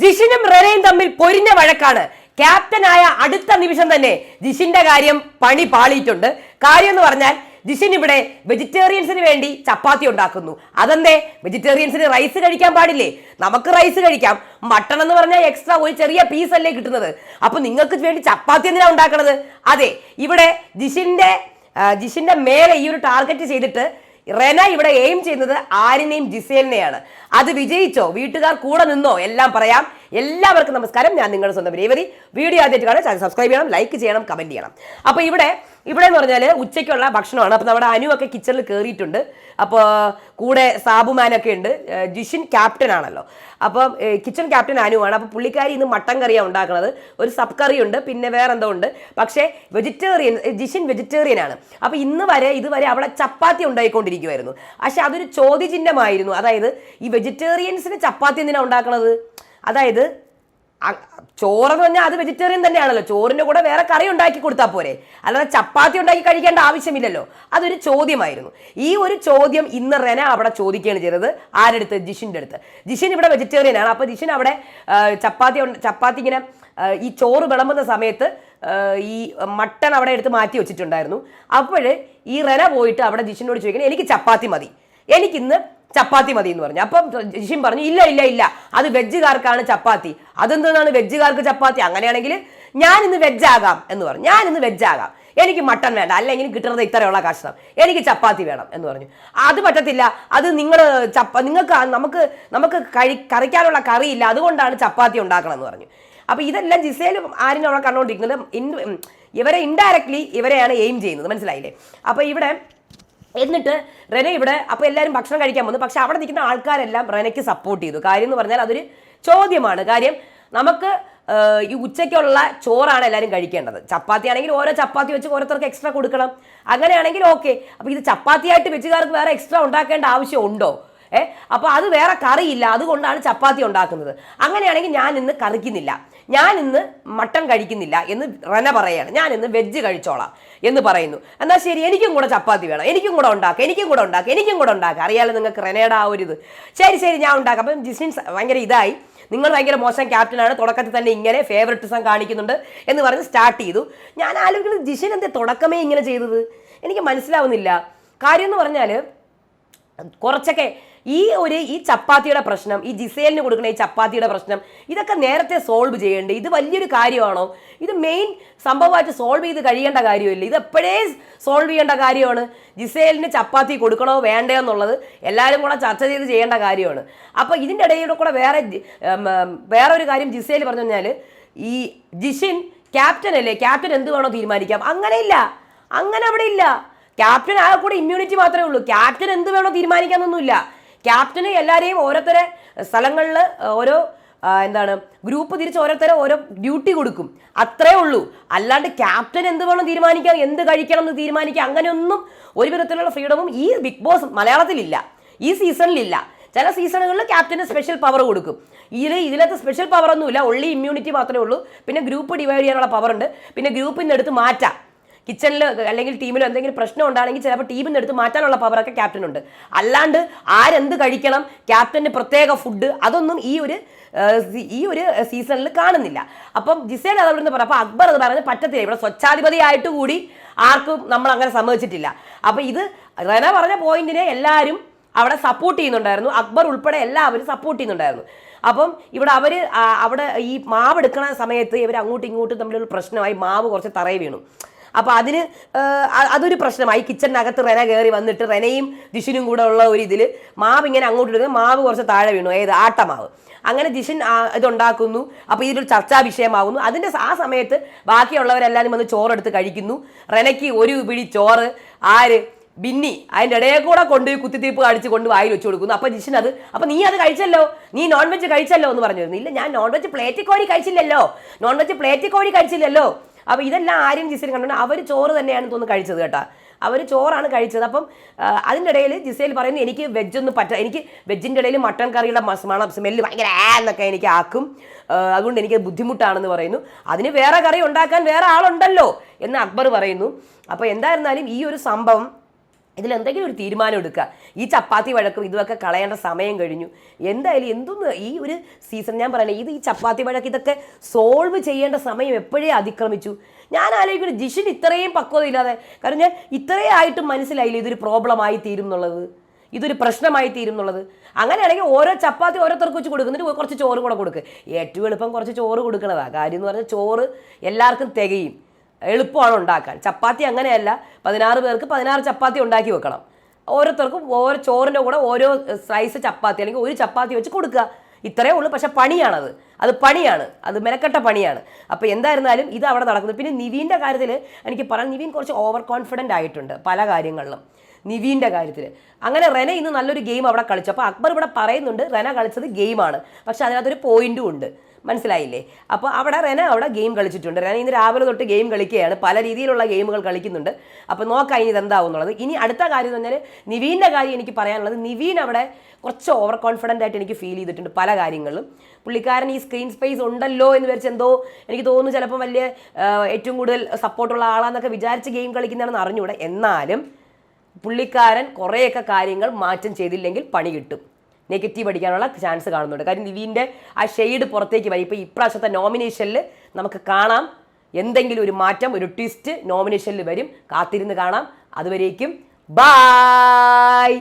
ജിഷിനും റെനയും തമ്മിൽ പൊരിഞ്ഞ വഴക്കാണ്. ക്യാപ്റ്റനായ അടുത്ത നിമിഷം തന്നെ ജിഷിന്റെ കാര്യം പണി പാളിയിട്ടുണ്ട്. കാര്യം എന്ന് പറഞ്ഞാൽ ജിഷിൻ ഇവിടെ വെജിറ്റേറിയൻസിന് വേണ്ടി ചപ്പാത്തി ഉണ്ടാക്കുന്നു. അതെന്തേ? വെജിറ്റേറിയൻസിന് റൈസ് കഴിക്കാൻ പാടില്ലേ? നമുക്ക് റൈസ് കഴിക്കാം. മട്ടൺ എന്ന് പറഞ്ഞാൽ എക്സ്ട്രാ ഒരു ചെറിയ പീസ് അല്ലേ കിട്ടുന്നത്. അപ്പൊ നിങ്ങൾക്ക് വേണ്ടി ചപ്പാത്തി എന്തിനാ ഉണ്ടാക്കണത്? അതെ ഇവിടെ ജിഷിന്റെ ജിഷിന്റെ മേലെ ഈ ഒരു ടാർഗറ്റ് ചെയ്തിട്ട് റെന ഇവിടെ എയിം ചെയ്യുന്നത് ആരിനെയും ജിസേലിനെയാണ്. അത് വിജയിച്ചോ? വീട്ടുകാർ കൂടെ നിന്നോ? എല്ലാം പറയാം. എല്ലാവർക്കും നമസ്കാരം. ഞാൻ നിങ്ങളുടെ സ്വന്തം രേവതി. വീഡിയോ ആദ്യമായിട്ട് കാണാൻ ചാനൽ സബ്സ്ക്രൈബ് ചെയ്യണം ലൈക്ക് ചെയ്യണം കമന്റ് ചെയ്യണം. അപ്പോൾ ഇവിടെ ഇവിടെ എന്ന് പറഞ്ഞാൽ ഉച്ചയ്ക്കുള്ള ഭക്ഷണമാണ്. അപ്പോൾ നമ്മുടെ അനുവൊക്കെ കിച്ചണിൽ കയറിയിട്ടുണ്ട് അപ്പോൾ കൂടെ സാബുമാനൊക്കെ ഉണ്ട്. ജിഷിൻ ക്യാപ്റ്റൻ ആണല്ലോ. അപ്പം കിച്ചൺ ക്യാപ്റ്റൻ അനുവാണ് അപ്പോൾ പുള്ളിക്കാരി ഇന്ന് മട്ടൻ കറിയാണ് ഉണ്ടാക്കുന്നത് ഒരു സബ് കറി ഉണ്ട് പിന്നെ വേറെ എന്തോ ഉണ്ട്. പക്ഷേ വെജിറ്റേറിയൻ ജിഷിൻ വെജിറ്റേറിയൻ ആണ്. അപ്പോൾ ഇന്ന് വരെ ഇതുവരെ അവിടെ ചപ്പാത്തി ഉണ്ടായിക്കൊണ്ടിരിക്കുമായിരുന്നു പക്ഷെ അതൊരു ചോദ്യചിഹ്നമായിരുന്നു. അതായത് ഈ വെജിറ്റേറിയൻസിന് ചപ്പാത്തി എന്തിനാണ് ഉണ്ടാക്കുന്നത് അതായത് ചോറെന്ന് പറഞ്ഞാൽ അത് വെജിറ്റേറിയൻ തന്നെയാണല്ലോ. ചോറിന്റെ കൂടെ വേറെ കറി ഉണ്ടാക്കി കൊടുത്താൽ പോരെ. അല്ലാതെ ചപ്പാത്തി ഉണ്ടാക്കി കഴിക്കേണ്ട ആവശ്യമില്ലല്ലോ. അതൊരു ചോദ്യമായിരുന്നു. ഈ ഒരു ചോദ്യം ഇന്ന് റെന അവിടെ ചോദിക്കുകയാണ് ചെയ്തത്. ആരെടുത്ത്? ജിഷിന്റെ അടുത്ത്. ജിഷിൻ ഇവിടെ വെജിറ്റേറിയൻ ആണ്. അപ്പോൾ ജിഷിൻ അവിടെ ചപ്പാത്തി ചപ്പാത്തി ഇങ്ങനെ ഈ ചോറ് വിളമ്പുന്ന സമയത്ത് ഈ മട്ടൺ അവിടെ എടുത്ത് മാറ്റി വെച്ചിട്ടുണ്ടായിരുന്നു. അപ്പോൾ ഈ റെന പോയിട്ട് അവിടെ ജിഷിനോട് ചോദിക്കണം എനിക്ക് ചപ്പാത്തി മതി. എനിക്കിന്ന് ചപ്പാത്തി മതി എന്ന് പറഞ്ഞു. അപ്പം ജിഷിൻ പറഞ്ഞു ഇല്ല ഇല്ല ഇല്ല. അത് വെജുകാർക്കാണ് ചപ്പാത്തി. അതെന്താണ് വെജുകാർക്ക് ചപ്പാത്തി? അങ്ങനെയാണെങ്കിൽ ഞാൻ ഇന്ന് വെജ് എന്ന് പറഞ്ഞു. ഞാൻ ഇന്ന് വെജ് എനിക്ക് മട്ടൺ വേണ്ട. അല്ലെങ്കിൽ കിട്ടുന്നത് ഇത്രയുള്ള കഷ്ണം. എനിക്ക് ചപ്പാത്തി വേണം എന്ന് പറഞ്ഞു. അത് പറ്റത്തില്ല. അത് നിങ്ങൾ ചപ്പ നിങ്ങൾക്ക് നമുക്ക് നമുക്ക് കഴി കറിക്കാനുള്ള കറിയില്ല. അതുകൊണ്ടാണ് ചപ്പാത്തി ഉണ്ടാക്കണം എന്ന് പറഞ്ഞു. അപ്പോൾ ഇതെല്ലാം ജിസേലും ആരും അവിടെ കണ്ടുകൊണ്ടിരിക്കുന്നത് ഇവരെ ഇൻഡയറക്ട്ലി ഇവരെയാണ് എയിം ചെയ്യുന്നത്. മനസ്സിലായില്ലേ? അപ്പോൾ ഇവിടെ എന്നിട്ട് റെന ഇവിടെ അപ്പോൾ എല്ലാവരും ഭക്ഷണം കഴിക്കാൻ വന്നു. പക്ഷെ അവിടെ നിൽക്കുന്ന ആൾക്കാരെല്ലാം റെനയ്ക്ക് സപ്പോർട്ട് ചെയ്തു. കാര്യം എന്ന് പറഞ്ഞാൽ അതൊരു ചോദ്യമാണ്. കാര്യം നമുക്ക് ഈ ഉച്ചയ്ക്കുള്ള ചോറാണ് എല്ലാവരും കഴിക്കേണ്ടത്. ചപ്പാത്തി ആണെങ്കിൽ ഓരോ ചപ്പാത്തി വെച്ച് ഓരോരുത്തർക്ക് എക്സ്ട്രാ കൊടുക്കണം. അങ്ങനെയാണെങ്കിൽ ഓക്കെ അപ്പോൾ ഇത് ചപ്പാത്തി ചപ്പാത്തിയായിട്ട് വെച്ചുകാർക്ക് വേറെ എക്സ്ട്രാ ഉണ്ടാക്കേണ്ട ആവശ്യമുണ്ടോ ഏ? അപ്പോൾ അത് വേറെ കറിയില്ല. അതുകൊണ്ടാണ് ചപ്പാത്തി ഉണ്ടാക്കുന്നത്. അങ്ങനെയാണെങ്കിൽ ഞാൻ ഇന്ന് കറിക്കുന്നില്ല. ഞാൻ ഇന്ന് മട്ടൺ കഴിക്കുന്നില്ല എന്ന് റന പറയാണ്. ഞാൻ ഇന്ന് വെജ് കഴിച്ചോളാം എന്ന് പറയുന്നു. എന്നാൽ ശരി എനിക്കും കൂടെ ചപ്പാത്തി വേണം. എനിക്കും കൂടെ ഉണ്ടാക്കാം എനിക്കും കൂടെ ഉണ്ടാക്കാം എനിക്കും കൂടെ ഉണ്ടാക്കാം. അറിയാലോ നിങ്ങൾക്ക് റനയുടെ ആ ഒരു ഇത്. ശരി ശരി ഞാൻ ഉണ്ടാക്കാം. അപ്പം ജിസ്റ്റിൻ ഭയങ്കര ഇതായി. നിങ്ങൾ ഭയങ്കര മോശം ക്യാപ്റ്റനാണ് തുടക്കത്തിൽ തന്നെ ഇങ്ങനെ ഫേവററ്റിസം കാണിക്കുന്നുണ്ട് എന്ന് പറഞ്ഞ് സ്റ്റാർട്ട് ചെയ്തു. ഞാൻ ആലോചിക്കുന്നത് ജിഷിൻ എന്തേ തുടക്കമേ ഇങ്ങനെ ചെയ്തത്? എനിക്ക് മനസ്സിലാവുന്നില്ല. കാര്യം എന്ന് പറഞ്ഞാൽ കുറച്ചൊക്കെ ഈ ഒരു ഈ ചപ്പാത്തിയുടെ പ്രശ്നം ഈ ജിസേലിന് കൊടുക്കുന്ന ഈ ചപ്പാത്തിയുടെ പ്രശ്നം ഇതൊക്കെ നേരത്തെ സോൾവ് ചെയ്യേണ്ടത് ഇത് വലിയൊരു കാര്യമാണോ? ഇത് മെയിൻ സംഭവമായിട്ട് സോൾവ് ചെയ്ത് കഴിയേണ്ട കാര്യമില്ല. ഇത് എപ്പോഴേ സോൾവ് ചെയ്യേണ്ട കാര്യമാണ്? ജിസേലിന് ചപ്പാത്തി കൊടുക്കണോ വേണ്ടയോ എന്നുള്ളത് എല്ലാവരും കൂടെ ചർച്ച ചെയ്ത് ചെയ്യേണ്ട കാര്യമാണ്. അപ്പോൾ ഇതിന്റെ ഇടയിലൂടെ കൂടെ വേറെ വേറെ ഒരു കാര്യം ജിസേൽ പറഞ്ഞു കഴിഞ്ഞാൽ ഈ ജിഷിൻ ക്യാപ്റ്റൻ അല്ലേ? ക്യാപ്റ്റൻ എന്ത് വേണോ തീരുമാനിക്കാം. അങ്ങനെയില്ല അങ്ങനെ അവിടെ ഇല്ല. ക്യാപ്റ്റൻ ആകെ കൂടെ ഇമ്മ്യൂണിറ്റി മാത്രമേ ഉള്ളൂ. ക്യാപ്റ്റൻ എന്ത് വേണോ തീരുമാനിക്കാനൊന്നുമില്ല ക്യാപ്റ്റന് എല്ലാവരെയും ഓരോരുത്തരെ സ്ഥലങ്ങളിൽ ഓരോ എന്താണ് ഗ്രൂപ്പ് തിരിച്ച് ഓരോരുത്തരെ ഓരോ ഡ്യൂട്ടി കൊടുക്കും. അത്രേ ഉള്ളൂ. അല്ലാണ്ട് ക്യാപ്റ്റൻ എന്ത് വേണം തീരുമാനിക്കാം എന്ത് കഴിക്കണം എന്ന് തീരുമാനിക്കാം അങ്ങനെയൊന്നും ഒരു വിധത്തിലുള്ള ഫ്രീഡമും ഈ ബിഗ് ബോസ് മലയാളത്തിലില്ല. ഈ സീസണിലില്ല ചില സീസണുകളിൽ ക്യാപ്റ്റന് സ്പെഷ്യൽ പവർ കൊടുക്കും. ഇതിൽ ഇതിലത്തെ സ്പെഷ്യൽ പവർ ഒന്നുമില്ല. ഒള്ളി ഇമ്മ്യൂണിറ്റി മാത്രമേ ഉള്ളൂ. പിന്നെ ഗ്രൂപ്പ് ഡിവൈഡ് ചെയ്യാനുള്ള പവർ ഉണ്ട്. പിന്നെ ഗ്രൂപ്പിൽ നിന്ന് എടുത്ത് മാറ്റാം. കിച്ചണിൽ അല്ലെങ്കിൽ ടീമിലോ എന്തെങ്കിലും പ്രശ്നം ഉണ്ടാണെങ്കിൽ ചിലപ്പോൾ ടീമിൽ നിന്ന് എടുത്ത് മാറ്റാനുള്ള പവറൊക്കെ ക്യാപ്റ്റനുണ്ട് അല്ലാണ്ട് ആരെന്ത് കഴിക്കണം ക്യാപ്റ്റന് പ്രത്യേക ഫുഡ് അതൊന്നും ഈ ഒരു ഈ ഒരു സീസണിൽ കാണുന്നില്ല. അപ്പം ജിസേൽ അത് അവിടുന്ന് പറഞ്ഞു. അപ്പോൾ അക്ബർ അത് പറഞ്ഞ് പറ്റത്തില്ല. ഇവിടെ സ്വച്ഛാധിപതിയായിട്ട് കൂടി ആർക്കും നമ്മൾ അങ്ങനെ സമ്മതിച്ചിട്ടില്ല. അപ്പോൾ ഇത് റന പറഞ്ഞ പോയിന്റിനെ എല്ലാവരും അവിടെ സപ്പോർട്ട് ചെയ്യുന്നുണ്ടായിരുന്നു. അക്ബർ ഉൾപ്പെടെ എല്ലാവരും സപ്പോർട്ട് ചെയ്യുന്നുണ്ടായിരുന്നു. അപ്പം ഇവിടെ അവർ അവിടെ ഈ മാവ് എടുക്കുന്ന സമയത്ത് ഇവർ അങ്ങോട്ടും ഇങ്ങോട്ടും തമ്മിലൊരു പ്രശ്നമായി. മാവ് കുറച്ച് തറയി വീണു. അപ്പോൾ അതിന് അതൊരു പ്രശ്നമായി. കിച്ചണിനകത്ത് റെന കയറി വന്നിട്ട് റെനയും ജിഷിനും കൂടെ ഉള്ള ഒരു ഇതിൽ മാവ് ഇങ്ങനെ അങ്ങോട്ട് ഇടുന്നത് മാവ് കുറച്ച് താഴെ വീണു. ഏത്? ആട്ടമാവ്. അങ്ങനെ ജിഷിൻ ഇതുണ്ടാക്കുന്നു. അപ്പോൾ ഇതിലൊരു ചർച്ചാ വിഷയമാകുന്നു അതിന്റെ ആ സമയത്ത് ബാക്കിയുള്ളവരെല്ലാവരും വന്ന് ചോറെടുത്ത് കഴിക്കുന്നു. റെനയ്ക്ക് ഒരു പിടി ചോറ് ആര്? ബിന്നി. അതിന്റെ ഇടയിൽ കൂടെ കൊണ്ടുപോയി കുത്തിത്തീപ്പ് കാണിച്ച് കൊണ്ട് വായിൽ വെച്ച് കൊടുക്കുന്നു. അപ്പോൾ ജിഷിൻ അത് അപ്പോൾ നീ അത് കഴിച്ചല്ലോ? നീ നോൺ വെജ് കഴിച്ചല്ലോ? എന്ന് പറഞ്ഞു ഇല്ല ഞാൻ നോൺ വെജ് പ്ലേറ്റ് കോഴി കഴിച്ചില്ലല്ലോ. നോൺ വെജ് പ്ലേറ്റ് കോഴി കഴിച്ചില്ലല്ലോ. അപ്പോൾ ഇതെല്ലാം ആരും ജിസേൽ കണ്ടുകൊണ്ട് അവർ ചോറ് തന്നെയാണ് തോന്നുന്നു കഴിച്ചത് കേട്ടോ. അവർ ചോറാണ് കഴിച്ചത്. അപ്പം അതിന്റെ ഇടയിൽ ജിസേൽ പറയുന്നു എനിക്ക് വെജൊന്നും പറ്റ എനിക്ക് വെജിന്റെ ഇടയിൽ മട്ടൺ കറിയുടെ മണം സ്മെല്ല് ഭയങ്കര എന്നൊക്കെ എനിക്ക് ആക്കും. അതുകൊണ്ട് എനിക്ക് ബുദ്ധിമുട്ടാണെന്ന് പറയുന്നു. അതിന് വേറെ കറി ഉണ്ടാക്കാൻ വേറെ ആളുണ്ടല്ലോ എന്ന് അക്ബർ പറയുന്നു. അപ്പോൾ എന്തായിരുന്നാലും ഈ ഒരു സംഭവം ഇതിൽ എന്തെങ്കിലും ഒരു തീരുമാനം എടുക്കുക. ഈ ചപ്പാത്തി വഴക്കും ഇതൊക്കെ കളയേണ്ട സമയം കഴിഞ്ഞു. എന്തായാലും എന്തൊന്ന് ഈ ഒരു സീസൺ ഞാൻ പറയണേ ഇത് ഈ ചപ്പാത്തി വഴക്ക് ഇതൊക്കെ സോൾവ് ചെയ്യേണ്ട സമയം എപ്പോഴേ അതിക്രമിച്ചു? ഞാൻ ആലോചിക്കുന്നു ജിഷിന് ഇത്രയും പക്വത ഇല്ലാതെ. കാരണം ഞാൻ ഇത്രയും ആയിട്ടും മനസ്സിലായില്ല ഇതൊരു പ്രോബ്ലമായി തീരും എന്നുള്ളത്. ഇതൊരു പ്രശ്നമായി തീരും എന്നുള്ളത്. അങ്ങനെയാണെങ്കിൽ ഓരോ ചപ്പാത്തി ഓരോരുത്തർക്ക് വെച്ച് കൊടുക്കുന്നിട്ട് കുറച്ച് ചോറ് കൂടെ കൊടുക്കുക ഏറ്റവും എളുപ്പം കുറച്ച് ചോറ് കൊടുക്കണതാണ് കാര്യം എന്ന് പറഞ്ഞാൽ ചോറ് എല്ലാവർക്കും തികയും. എളുപ്പമാണ് ഉണ്ടാക്കാൻ. ചപ്പാത്തി അങ്ങനെയല്ല. പതിനാറ് പേർക്ക് പതിനാറ് ചപ്പാത്തി ഉണ്ടാക്കി വെക്കണം. ഓരോരുത്തർക്കും ഓരോ ചോറിന്റെ കൂടെ ഓരോ സ്ലൈസ് ചപ്പാത്തി അല്ലെങ്കിൽ ഒരു ചപ്പാത്തി വെച്ച് കൊടുക്കുക. ഇത്രയേ ഉള്ളൂ. പക്ഷെ പണിയാണത്. അത് പണിയാണ്. അത് മെനക്കെട്ട പണിയാണ്. അപ്പോൾ എന്തായിരുന്നാലും ഇത് അവിടെ നടക്കുന്നത്. പിന്നെ നിവീന്റെ കാര്യത്തിൽ എനിക്ക് പറയാൻ നിവീൻ കുറച്ച് ഓവർ കോൺഫിഡന്റ് ആയിട്ടുണ്ട് പല കാര്യങ്ങളിലും. നിവീന്റെ കാര്യത്തിൽ അങ്ങനെ റെന ഇന്ന് നല്ലൊരു ഗെയിം അവിടെ കളിച്ചു. അപ്പോൾ അക്ബർ ഇവിടെ പറയുന്നുണ്ട് റെന കളിച്ചത് ഗെയിമാണ് പക്ഷെ അതിനകത്തൊരു പോയിന്റും ഉണ്ട്. മനസ്സിലായില്ലേ? അപ്പോൾ അവിടെ റെന അവിടെ ഗെയിം കളിച്ചിട്ടുണ്ട്. റെന ഇന്ന് രാവിലെ തൊട്ട് ഗെയിം കളിക്കുകയാണ്. പല രീതിയിലുള്ള ഗെയിമുകൾ കളിക്കുന്നുണ്ട്. അപ്പോൾ നോക്കാം ഇനി ഇതെന്താവും എന്നുള്ളത് ഇനി അടുത്ത കാര്യം എന്ന് പറഞ്ഞാൽ നിവീന്റെ കാര്യം എനിക്ക് പറയാനുള്ളത് നിവീൻ അവിടെ കുറച്ച് ഓവർ കോൺഫിഡന്റ് ആയിട്ട് എനിക്ക് ഫീൽ ചെയ്തിട്ടുണ്ട് പല കാര്യങ്ങളിലും. പുള്ളിക്കാരൻ ഈ സ്ക്രീൻ സ്പേസ് ഉണ്ടല്ലോ എന്ന് വിചാരിച്ച് എന്തോ എനിക്ക് തോന്നുന്നു ചിലപ്പോൾ വലിയ ഏറ്റവും കൂടുതൽ സപ്പോർട്ടുള്ള ആളാന്നൊക്കെ വിചാരിച്ച് ഗെയിം കളിക്കുന്നതാണെന്ന് അറിഞ്ഞുകൂടെ. എന്നാലും പുള്ളിക്കാരൻ കുറേയൊക്കെ കാര്യങ്ങൾ മാറ്റം ചെയ്തില്ലെങ്കിൽ പണി കിട്ടും. നെഗറ്റീവ് അടിക്കാനുള്ള ചാൻസ് കാണുന്നുണ്ട്. കാര്യം നിവീന്റെ ആ ഷെയ്ഡ് പുറത്തേക്ക് വരും. ഇപ്പോൾ ഇപ്രാവശ്യത്തെ നോമിനേഷനിൽ നമുക്ക് കാണാം. എന്തെങ്കിലും ഒരു മാറ്റം ഒരു ട്വിസ്റ്റ് നോമിനേഷനിൽ വരും. കാത്തിരുന്ന് കാണാം. അതുവരേക്കും. ബായ്